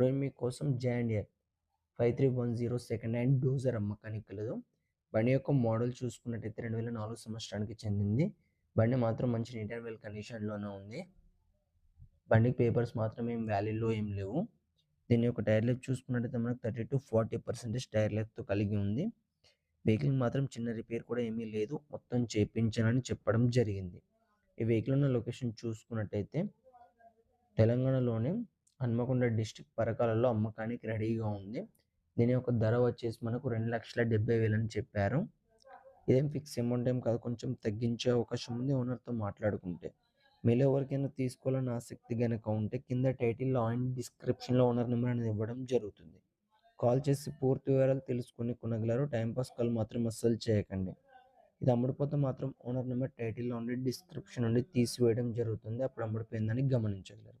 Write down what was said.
రోమి కోసం జాండియర్ five three one zero second hand dozer అమ్మకానికి కలదు బండి యొక్క మోడల్ చూసుకున్నట్టయితే రెండు వేల నాలుగు సంవత్సరానికి చెందింది. బండి మాత్రం మంచి నీట్ అండ్ వెల్ కండిషన్లోనే ఉంది. బండికి పేపర్స్ మాత్రం ఏం వ్యాలీలో ఏం లేవు. దీని యొక్క టైర్ లైఫ్ చూసుకున్నట్టయితే మనకు thirty to forty percentage tyre లైఫ్తో కలిగి ఉంది. వెహికల్ మాత్రం చిన్న రిపేర్ కూడా ఏమీ లేదు. మొత్తం చేపించానని చెప్పడం జరిగింది. ఈ వెహికల్ ఉన్న లొకేషన్ చూసుకున్నట్టయితే తెలంగాణలోనే హన్మకొండ డిస్టిక్ పరకాలలో అమ్మకానికి రెడీగా ఉంది. దీని యొక్క ధర వచ్చేసి మనకు రెండు లక్షల డెబ్బై వేలు అని చెప్పారు. ఇదేం ఫిక్స్ అమౌంట్ ఏం కాదు కొంచెం తగ్గించే అవకాశం ఉంది ఓనర్తో మాట్లాడుకుంటే. మీలో ఎవరికైనా తీసుకోవాలని ఆసక్తి కనుక ఉంటే కింద టైటిల్లో అండ్ డిస్క్రిప్షన్లో ఓనర్ నెంబర్ అనేది ఇవ్వడం జరుగుతుంది. కాల్ చేసి పూర్తి వివరాలు తెలుసుకుని కొనగలరు. టైంపాస్ కాల్ మాత్రం అస్సలు చేయకండి. ఇది అమ్ముడిపోతే మాత్రం ఓనర్ నెంబర్ టైటిల్లో ఉండి డిస్క్రిప్షన్ నుండి తీసివేయడం జరుగుతుంది. అప్పుడు అమ్ముడిపోయిందని గమనించగలరు.